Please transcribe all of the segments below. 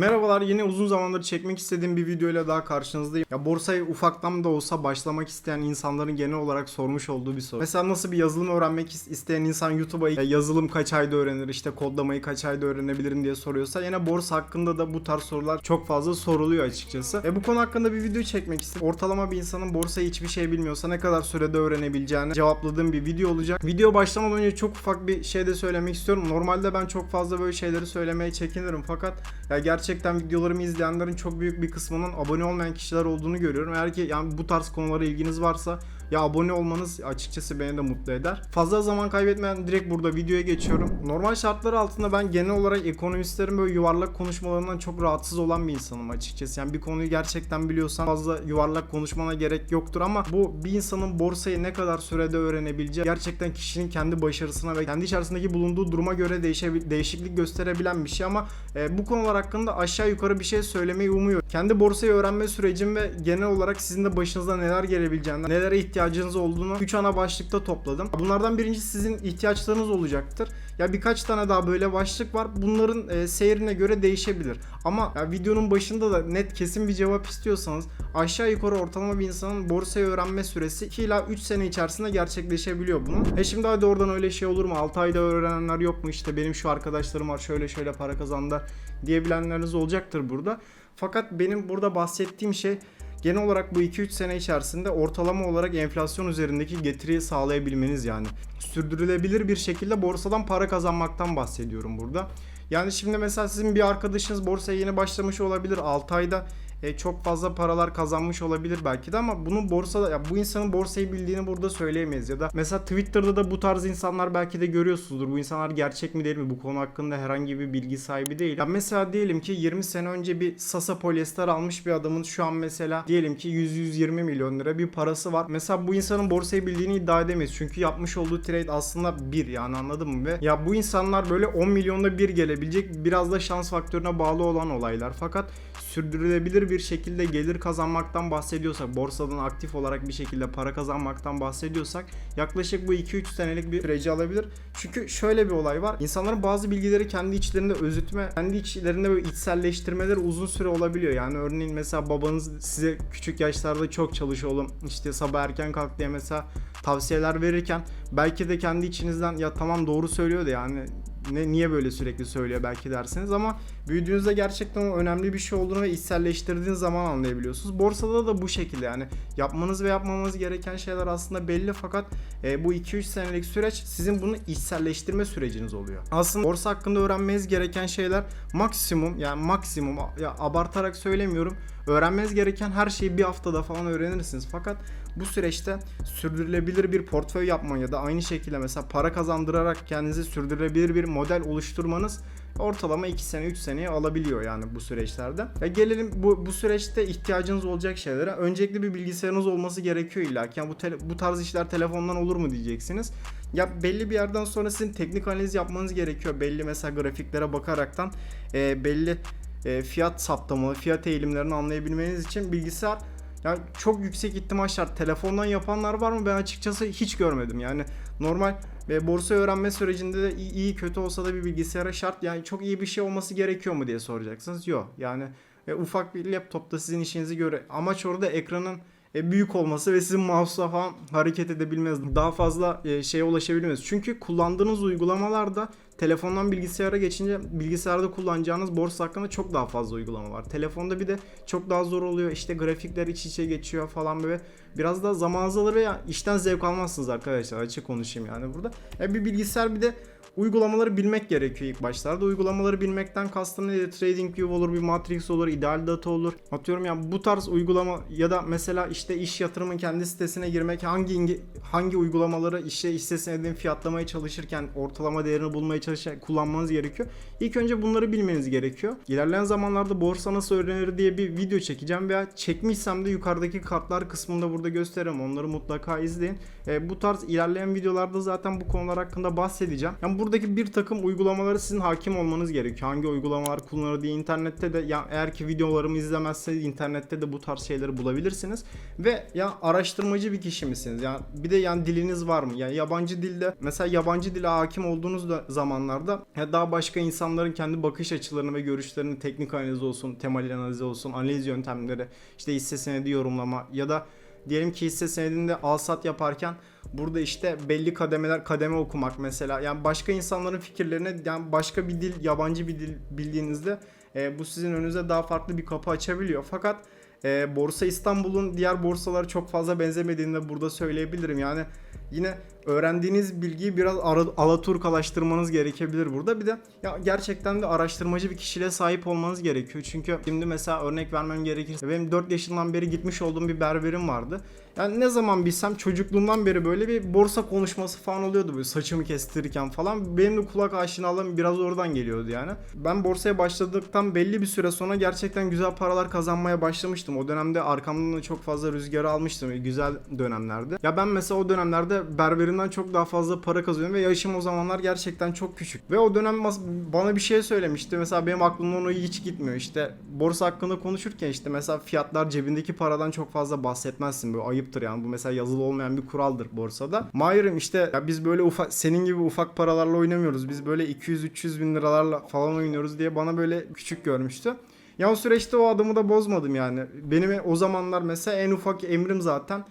Merhabalar yine uzun zamandır çekmek istediğim bir videoyla daha karşınızdayım. Ya borsaya ufaktan da olsa başlamak isteyen insanların genel olarak sormuş olduğu bir soru. Mesela nasıl bir yazılım öğrenmek is- isteyen insan YouTube'a ya yazılım kaç ayda öğrenir işte kodlamayı kaç ayda öğrenebilirim diye soruyorsa yine borsa hakkında da bu tarz sorular çok fazla soruluyor açıkçası. E bu konu hakkında bir video çekmek istedim. Ortalama bir insanın borsayı hiçbir şey bilmiyorsa ne kadar sürede öğrenebileceğini cevapladığım bir video olacak. Video başlamadan önce çok ufak bir şey de söylemek istiyorum. Normalde ben çok fazla böyle şeyleri söylemeye çekinirim fakat ya gerçekten videolarımı izleyenlerin çok büyük bir kısmının abone olmayan kişiler olduğunu görüyorum. Eğer ki yani bu tarz konulara ilginiz varsa ya abone olmanız açıkçası beni de mutlu eder. Fazla zaman kaybetmeden direkt burada videoya geçiyorum. Normal şartlar altında ben genel olarak ekonomistlerin böyle yuvarlak konuşmalarından çok rahatsız olan bir insanım açıkçası. Yani bir konuyu gerçekten biliyorsan fazla yuvarlak konuşmana gerek yoktur ama bu bir insanın borsayı ne kadar sürede öğrenebileceği gerçekten kişinin kendi başarısına ve kendi içerisindeki bulunduğu duruma göre değişebil- değişiklik gösterebilen bir şey ama e, bu konular hakkında aşağı yukarı bir şey söylemeyi umuyorum. Kendi borsayı öğrenme sürecim ve genel olarak sizin de başınıza neler gelebileceğinden, nelere ihtiyacınız olduğunu 3 ana başlıkta topladım. Bunlardan birincisi sizin ihtiyaçlarınız olacaktır. Ya birkaç tane daha böyle başlık var. Bunların e, seyrine göre değişebilir. Ama ya videonun başında da net kesin bir cevap istiyorsanız aşağı yukarı ortalama bir insanın borsayı öğrenme süresi 2 ila 3 sene içerisinde gerçekleşebiliyor bunun. E şimdi hadi oradan öyle şey olur mu? 6 ayda öğrenenler yok mu? İşte benim şu arkadaşlarım var şöyle şöyle para kazandılar diyebilenleriniz olacaktır burada. Fakat benim burada bahsettiğim şey genel olarak bu 2-3 sene içerisinde ortalama olarak enflasyon üzerindeki getiriyi sağlayabilmeniz yani. Sürdürülebilir bir şekilde borsadan para kazanmaktan bahsediyorum burada. Yani şimdi mesela sizin bir arkadaşınız borsaya yeni başlamış olabilir 6 ayda e, çok fazla paralar kazanmış olabilir belki de ama bunun borsada ya bu insanın borsayı bildiğini burada söyleyemeyiz ya da mesela Twitter'da da bu tarz insanlar belki de görüyorsunuzdur. Bu insanlar gerçek mi değil mi? Bu konu hakkında herhangi bir bilgi sahibi değil. Ya mesela diyelim ki 20 sene önce bir Sasa polyester almış bir adamın şu an mesela diyelim ki 100-120 milyon lira bir parası var. Mesela bu insanın borsayı bildiğini iddia edemeyiz. Çünkü yapmış olduğu trade aslında bir yani anladın mı? Ve ya bu insanlar böyle 10 milyonda bir gelebilecek biraz da şans faktörüne bağlı olan olaylar. Fakat sürdürülebilir bir şekilde gelir kazanmaktan bahsediyorsak, borsadan aktif olarak bir şekilde para kazanmaktan bahsediyorsak yaklaşık bu 2-3 senelik bir süreci alabilir. Çünkü şöyle bir olay var. İnsanların bazı bilgileri kendi içlerinde özütme, kendi içlerinde böyle içselleştirmeleri uzun süre olabiliyor. Yani örneğin mesela babanız size küçük yaşlarda çok çalış oğlum işte sabah erken kalk diye mesela tavsiyeler verirken belki de kendi içinizden ya tamam doğru söylüyor da yani ne niye böyle sürekli söylüyor belki dersiniz ama büyüdüğünüzde gerçekten o önemli bir şey olduğunu ve içselleştirdiğiniz zaman anlayabiliyorsunuz. Borsada da bu şekilde yani yapmanız ve yapmamanız gereken şeyler aslında belli fakat e, bu 2-3 senelik süreç sizin bunu içselleştirme süreciniz oluyor. Aslında borsa hakkında öğrenmeniz gereken şeyler maksimum yani maksimum ya abartarak söylemiyorum öğrenmeniz gereken her şeyi bir haftada falan öğrenirsiniz fakat bu süreçte sürdürülebilir bir portföy yapma ya da aynı şekilde mesela para kazandırarak kendinizi sürdürülebilir bir model oluşturmanız ortalama 2 sene 3 seneye alabiliyor yani bu süreçlerde. Ve gelelim bu, bu süreçte ihtiyacınız olacak şeylere. Öncelikle bir bilgisayarınız olması gerekiyor illa ki. Yani bu, tele- bu tarz işler telefondan olur mu diyeceksiniz. Ya belli bir yerden sonra sizin teknik analiz yapmanız gerekiyor. Belli mesela grafiklere bakaraktan e, belli e, fiyat saptamalı, fiyat eğilimlerini anlayabilmeniz için bilgisayar yani çok yüksek ihtimal şart. Telefondan yapanlar var mı? Ben açıkçası hiç görmedim. Yani normal ve borsa öğrenme sürecinde de iyi kötü olsa da bir bilgisayara şart. Yani çok iyi bir şey olması gerekiyor mu diye soracaksınız. Yok. Yani e, ufak bir laptopta sizin işinizi göre amaç orada ekranın e, büyük olması ve sizin mouse'la falan hareket edebilmeniz. Daha fazla e, şeye ulaşabilmeniz. Çünkü kullandığınız uygulamalarda telefondan bilgisayara geçince bilgisayarda kullanacağınız borsa hakkında çok daha fazla uygulama var. Telefonda bir de çok daha zor oluyor. İşte grafikler iç içe geçiyor falan böyle. Biraz da zamanınız alır ve işten zevk almazsınız arkadaşlar. Açık konuşayım yani burada. Ya bir bilgisayar bir de uygulamaları bilmek gerekiyor ilk başlarda. Uygulamaları bilmekten kastım ne? TradingView olur, bir Matrix olur, Ideal Data olur. Atıyorum ya bu tarz uygulama ya da mesela işte iş yatırımın kendi sitesine girmek hangi hangi uygulamaları işte iş sitesine fiyatlamaya çalışırken ortalama değerini bulmaya çalışırken kullanmanız gerekiyor. İlk önce bunları bilmeniz gerekiyor. İlerleyen zamanlarda borsa nasıl öğrenir diye bir video çekeceğim veya çekmişsem de yukarıdaki kartlar kısmında burada gösteririm. Onları mutlaka izleyin. E, bu tarz ilerleyen videolarda zaten bu konular hakkında bahsedeceğim. Ya Yani buradaki bir takım uygulamaları sizin hakim olmanız gerekiyor. Hangi uygulamalar kullanır diye internette de ya eğer ki videolarımı izlemezseniz internette de bu tarz şeyleri bulabilirsiniz. Ve ya araştırmacı bir kişi misiniz? Yani bir de yani diliniz var mı? Yani yabancı dilde mesela yabancı dile hakim olduğunuz da zamanlarda ya daha başka insanların kendi bakış açılarını ve görüşlerini teknik analiz olsun, temel analiz olsun, analiz yöntemleri, işte hisse senedi yorumlama ya da diyelim ki hisse senedinde al sat yaparken burada işte belli kademeler kademe okumak mesela. Yani başka insanların fikirlerine yani başka bir dil yabancı bir dil bildiğinizde e, bu sizin önünüze daha farklı bir kapı açabiliyor. Fakat e, Borsa İstanbul'un diğer borsalara çok fazla benzemediğini de burada söyleyebilirim yani yine öğrendiğiniz bilgiyi biraz alaturkalaştırmanız gerekebilir burada. Bir de ya gerçekten de araştırmacı bir kişiliğe sahip olmanız gerekiyor. Çünkü şimdi mesela örnek vermem gerekirse benim 4 yaşından beri gitmiş olduğum bir berberim vardı. Yani ne zaman bilsem çocukluğumdan beri böyle bir borsa konuşması falan oluyordu böyle saçımı kestirirken falan. Benim de kulak aşinalığım biraz oradan geliyordu yani. Ben borsaya başladıktan belli bir süre sonra gerçekten güzel paralar kazanmaya başlamıştım. O dönemde arkamdan da çok fazla rüzgarı almıştım. Güzel dönemlerde. Ya ben mesela o dönemlerde berberimden çok daha fazla para kazanıyorum ve yaşım o zamanlar gerçekten çok küçük. Ve o dönem bana bir şey söylemişti. Mesela benim aklımdan o hiç gitmiyor. İşte borsa hakkında konuşurken işte mesela fiyatlar cebindeki paradan çok fazla bahsetmezsin. Böyle ayıptır yani. Bu mesela yazılı olmayan bir kuraldır borsada. Mahir'im işte ya biz böyle ufak senin gibi ufak paralarla oynamıyoruz. Biz böyle 200-300 bin liralarla falan oynuyoruz diye bana böyle küçük görmüştü. Ya o süreçte o adımı da bozmadım yani. Benim o zamanlar mesela en ufak emrim zaten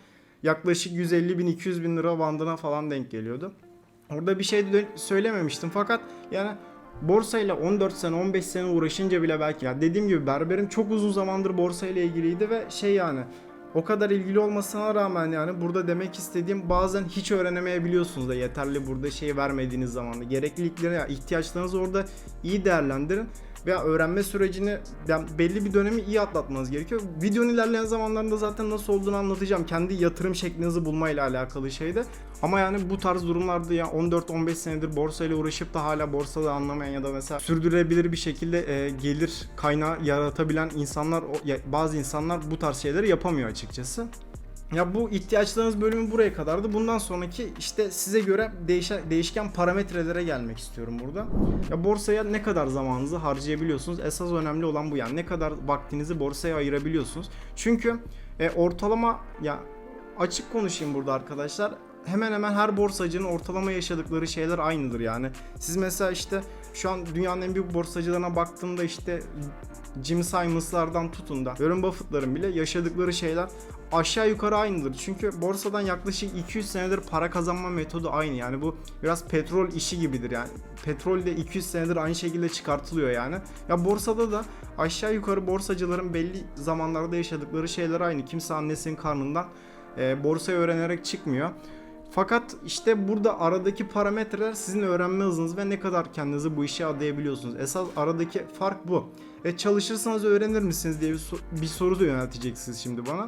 yaklaşık 150 bin 200 bin lira bandına falan denk geliyordu. Orada bir şey söylememiştim fakat yani borsayla 14 sene 15 sene uğraşınca bile belki ya dediğim gibi berberim çok uzun zamandır borsayla ilgiliydi ve şey yani o kadar ilgili olmasına rağmen yani burada demek istediğim bazen hiç öğrenemeyebiliyorsunuz da yeterli burada şey vermediğiniz zaman gereklilikleri ya ihtiyaçlarınızı orada iyi değerlendirin veya öğrenme sürecini yani belli bir dönemi iyi atlatmanız gerekiyor. Videonun ilerleyen zamanlarında zaten nasıl olduğunu anlatacağım. Kendi yatırım şeklinizi bulmayla alakalı şeyde. Ama yani bu tarz durumlarda ya 14-15 senedir borsayla uğraşıp da hala borsada anlamayan ya da mesela sürdürülebilir bir şekilde e, gelir kaynağı yaratabilen insanlar bazı insanlar bu tarz şeyleri yapamıyor açıkçası. Ya bu ihtiyaçlarınız bölümü buraya kadardı. Bundan sonraki işte size göre değişen, değişken parametrelere gelmek istiyorum burada. Ya borsaya ne kadar zamanınızı harcayabiliyorsunuz? Esas önemli olan bu yani. Ne kadar vaktinizi borsaya ayırabiliyorsunuz? Çünkü e, ortalama ya açık konuşayım burada arkadaşlar. Hemen hemen her borsacının ortalama yaşadıkları şeyler aynıdır yani. Siz mesela işte şu an dünyanın en büyük borsacılarına baktığımda işte Jim Simons'lardan tutun da Warren Buffett'ların bile yaşadıkları şeyler aşağı yukarı aynıdır. Çünkü borsadan yaklaşık 200 senedir para kazanma metodu aynı. Yani bu biraz petrol işi gibidir yani. Petrol de 200 senedir aynı şekilde çıkartılıyor yani. Ya borsada da aşağı yukarı borsacıların belli zamanlarda yaşadıkları şeyler aynı. Kimse annesinin karnından e, borsayı öğrenerek çıkmıyor. Fakat işte burada aradaki parametreler sizin öğrenme hızınız ve ne kadar kendinizi bu işe adayabiliyorsunuz. Esas aradaki fark bu. E çalışırsanız öğrenir misiniz diye bir, so- bir soru da yönelteceksiniz şimdi bana.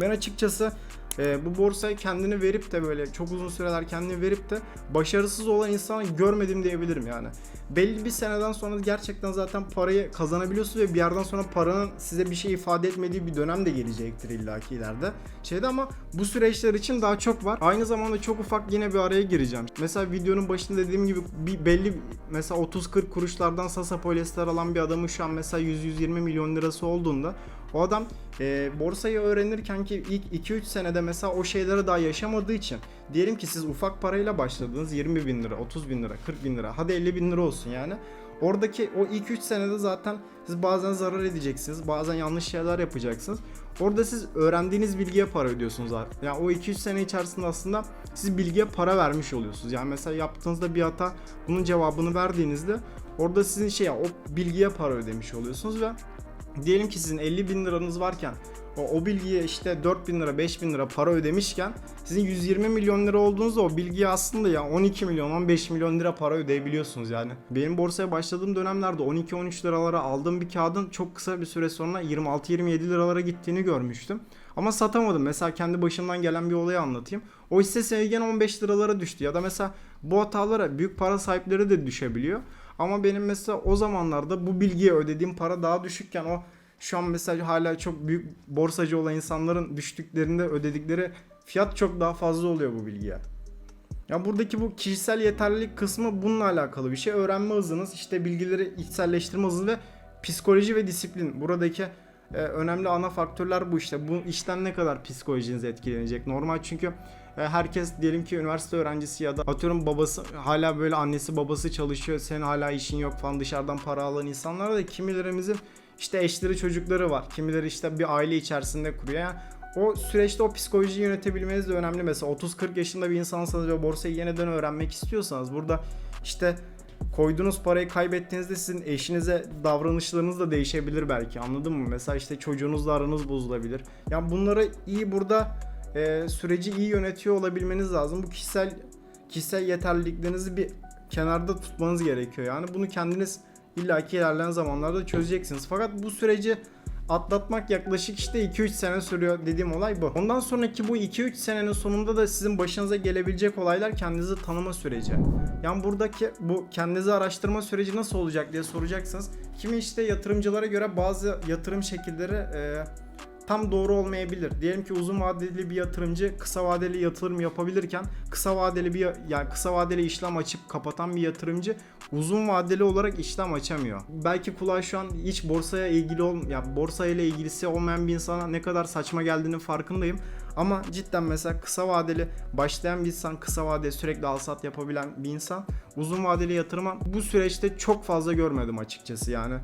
Ben açıkçası e, bu borsayı kendini verip de böyle çok uzun süreler kendini verip de başarısız olan insanı görmedim diyebilirim yani. Belli bir seneden sonra gerçekten zaten parayı kazanabiliyorsunuz ve bir yerden sonra paranın size bir şey ifade etmediği bir dönem de gelecektir illaki ileride. Şeyde ama bu süreçler için daha çok var. Aynı zamanda çok ufak yine bir araya gireceğim. Mesela videonun başında dediğim gibi bir belli mesela 30-40 kuruşlardan Sasa polyester alan bir adamın şu an mesela 100-120 milyon lirası olduğunda o adam e, borsayı öğrenirken ki ilk 2-3 senede mesela o şeyleri daha yaşamadığı için diyelim ki siz ufak parayla başladınız 20 bin lira, 30 bin lira, 40 bin lira hadi 50 bin lira olsun yani. Oradaki o ilk 3 senede zaten siz bazen zarar edeceksiniz, bazen yanlış şeyler yapacaksınız. Orada siz öğrendiğiniz bilgiye para ödüyorsunuz zaten. Yani o 2-3 sene içerisinde aslında siz bilgiye para vermiş oluyorsunuz. Yani mesela yaptığınızda bir hata bunun cevabını verdiğinizde orada sizin şey o bilgiye para ödemiş oluyorsunuz ve diyelim ki sizin 50 bin liranız varken o, o bilgiye işte 4 bin lira 5 bin lira para ödemişken sizin 120 milyon lira olduğunuzda o bilgiye aslında ya 12 milyon 15 milyon lira para ödeyebiliyorsunuz yani. Benim borsaya başladığım dönemlerde 12-13 liralara aldığım bir kağıdın çok kısa bir süre sonra 26-27 liralara gittiğini görmüştüm. Ama satamadım. Mesela kendi başımdan gelen bir olayı anlatayım. O hisse senedi gene 15 liralara düştü. Ya da mesela bu hatalara büyük para sahipleri de düşebiliyor. Ama benim mesela o zamanlarda bu bilgiye ödediğim para daha düşükken o şu an mesela hala çok büyük borsacı olan insanların düştüklerinde ödedikleri fiyat çok daha fazla oluyor bu bilgiye. Ya buradaki bu kişisel yeterlilik kısmı bununla alakalı bir şey. Öğrenme hızınız, işte bilgileri içselleştirme hızınız ve psikoloji ve disiplin. Buradaki e, önemli ana faktörler bu işte. Bu işten ne kadar psikolojiniz etkilenecek? Normal çünkü e, herkes diyelim ki üniversite öğrencisi ya da atıyorum babası hala böyle annesi babası çalışıyor. Senin hala işin yok falan dışarıdan para alan insanlar da kimilerimizin işte eşleri çocukları var. Kimileri işte bir aile içerisinde kuruyor. Yani o süreçte o psikolojiyi yönetebilmeniz de önemli. Mesela 30-40 yaşında bir insansanız ve borsayı yeniden öğrenmek istiyorsanız burada işte koyduğunuz parayı kaybettiğinizde sizin eşinize davranışlarınız da değişebilir belki anladın mı? Mesela işte çocuğunuzla aranız bozulabilir. Yani bunları iyi burada e, süreci iyi yönetiyor olabilmeniz lazım. Bu kişisel kişisel yeterliliklerinizi bir kenarda tutmanız gerekiyor. Yani bunu kendiniz illaki ilerleyen zamanlarda çözeceksiniz. Fakat bu süreci atlatmak yaklaşık işte 2-3 sene sürüyor dediğim olay bu. Ondan sonraki bu 2-3 senenin sonunda da sizin başınıza gelebilecek olaylar kendinizi tanıma süreci. Yani buradaki bu kendinizi araştırma süreci nasıl olacak diye soracaksınız. Kimi işte yatırımcılara göre bazı yatırım şekilleri e, tam doğru olmayabilir. Diyelim ki uzun vadeli bir yatırımcı kısa vadeli yatırım yapabilirken kısa vadeli bir yani kısa vadeli işlem açıp kapatan bir yatırımcı uzun vadeli olarak işlem açamıyor. Belki kulağa şu an hiç borsaya ilgili ol ya borsa ile ilgilisi olmayan bir insana ne kadar saçma geldiğinin farkındayım. Ama cidden mesela kısa vadeli başlayan bir insan, kısa vadeli sürekli al sat yapabilen bir insan uzun vadeli yatırıma bu süreçte çok fazla görmedim açıkçası yani.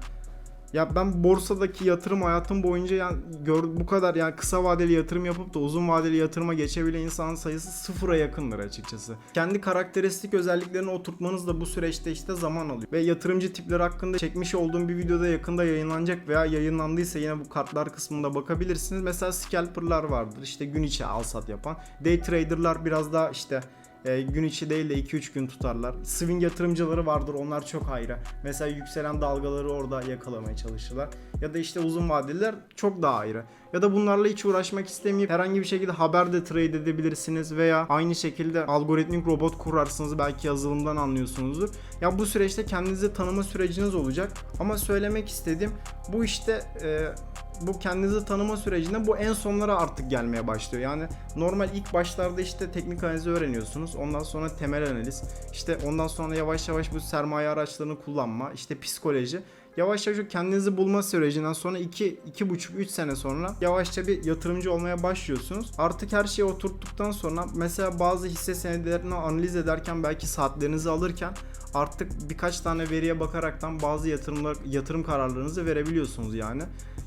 Ya ben borsadaki yatırım hayatım boyunca yani gör, bu kadar yani kısa vadeli yatırım yapıp da uzun vadeli yatırıma geçebilen insanın sayısı sıfıra yakındır açıkçası. Kendi karakteristik özelliklerini oturtmanız da bu süreçte işte zaman alıyor. Ve yatırımcı tipleri hakkında çekmiş olduğum bir videoda yakında yayınlanacak veya yayınlandıysa yine bu kartlar kısmında bakabilirsiniz. Mesela scalper'lar vardır işte gün içi al sat yapan. Day trader'lar biraz daha işte e, gün içi değil de 2-3 gün tutarlar. Swing yatırımcıları vardır onlar çok ayrı. Mesela yükselen dalgaları orada yakalamaya çalışırlar. Ya da işte uzun vadeliler çok daha ayrı. Ya da bunlarla hiç uğraşmak istemeyip herhangi bir şekilde haber de trade edebilirsiniz veya aynı şekilde algoritmik robot kurarsınız belki yazılımdan anlıyorsunuzdur. Ya bu süreçte kendinizi tanıma süreciniz olacak. Ama söylemek istediğim bu işte e, bu kendinizi tanıma sürecinde bu en sonlara artık gelmeye başlıyor. Yani normal ilk başlarda işte teknik analizi öğreniyorsunuz. Ondan sonra temel analiz. işte ondan sonra yavaş yavaş bu sermaye araçlarını kullanma. işte psikoloji. Yavaş yavaş kendinizi bulma sürecinden sonra 2 iki, buçuk 3 sene sonra yavaşça bir yatırımcı olmaya başlıyorsunuz. Artık her şeyi oturttuktan sonra mesela bazı hisse senedilerini analiz ederken belki saatlerinizi alırken artık birkaç tane veriye bakaraktan bazı yatırımlar yatırım kararlarınızı verebiliyorsunuz yani.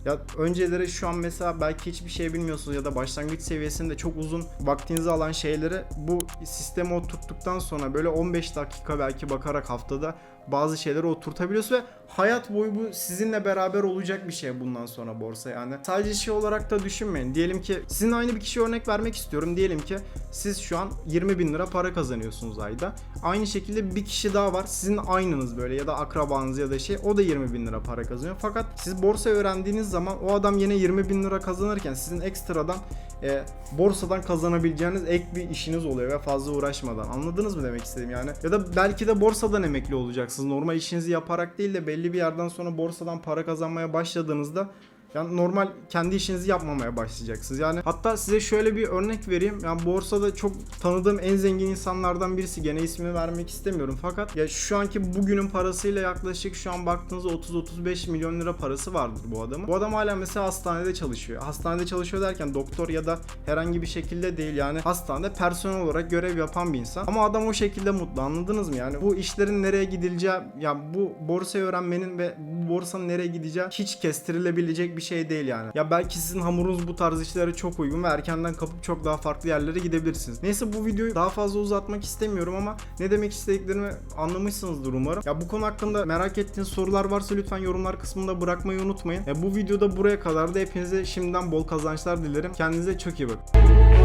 Ya önceleri şu an mesela belki hiçbir şey bilmiyorsunuz ya da başlangıç seviyesinde çok uzun vaktinizi alan şeyleri bu sisteme oturttuktan sonra böyle 15 dakika belki bakarak haftada bazı şeyleri oturtabiliyorsunuz ve hayat boyu bu sizinle beraber olacak bir şey bundan sonra borsa yani. Sadece şey olarak da düşünmeyin. Diyelim ki sizin aynı bir kişiye örnek vermek istiyorum. Diyelim ki siz şu an 20 bin lira para kazanıyorsunuz ayda. Aynı şekilde bir kişi daha var. Sizin aynınız böyle ya da akrabanız ya da şey o da 20 bin lira para kazanıyor. Fakat siz borsa öğrendiğiniz zaman o adam yine 20 bin lira kazanırken sizin ekstradan e, borsadan kazanabileceğiniz ek bir işiniz oluyor ve fazla uğraşmadan. Anladınız mı demek istediğim yani? Ya da belki de borsadan emekli olacaksınız. Normal işinizi yaparak değil de belli bir yerden sonra borsadan para kazanmaya başladığınızda yani normal kendi işinizi yapmamaya başlayacaksınız. Yani hatta size şöyle bir örnek vereyim. Yani borsada çok tanıdığım en zengin insanlardan birisi. Gene ismini vermek istemiyorum. Fakat ya şu anki bugünün parasıyla yaklaşık şu an baktığınızda 30-35 milyon lira parası vardır bu adamın. Bu adam hala mesela hastanede çalışıyor. Hastanede çalışıyor derken doktor ya da herhangi bir şekilde değil yani hastanede personel olarak görev yapan bir insan. Ama adam o şekilde mutlu anladınız mı? Yani bu işlerin nereye gidileceği ya bu borsayı öğrenmenin ve bu borsanın nereye gideceği hiç kestirilebilecek bir şey değil yani. Ya belki sizin hamurunuz bu tarz işlere çok uygun ve erkenden kapıp çok daha farklı yerlere gidebilirsiniz. Neyse bu videoyu daha fazla uzatmak istemiyorum ama ne demek istediklerimi anlamışsınızdır umarım. Ya bu konu hakkında merak ettiğiniz sorular varsa lütfen yorumlar kısmında bırakmayı unutmayın. Ya bu videoda buraya kadar da hepinize şimdiden bol kazançlar dilerim. Kendinize çok iyi bakın.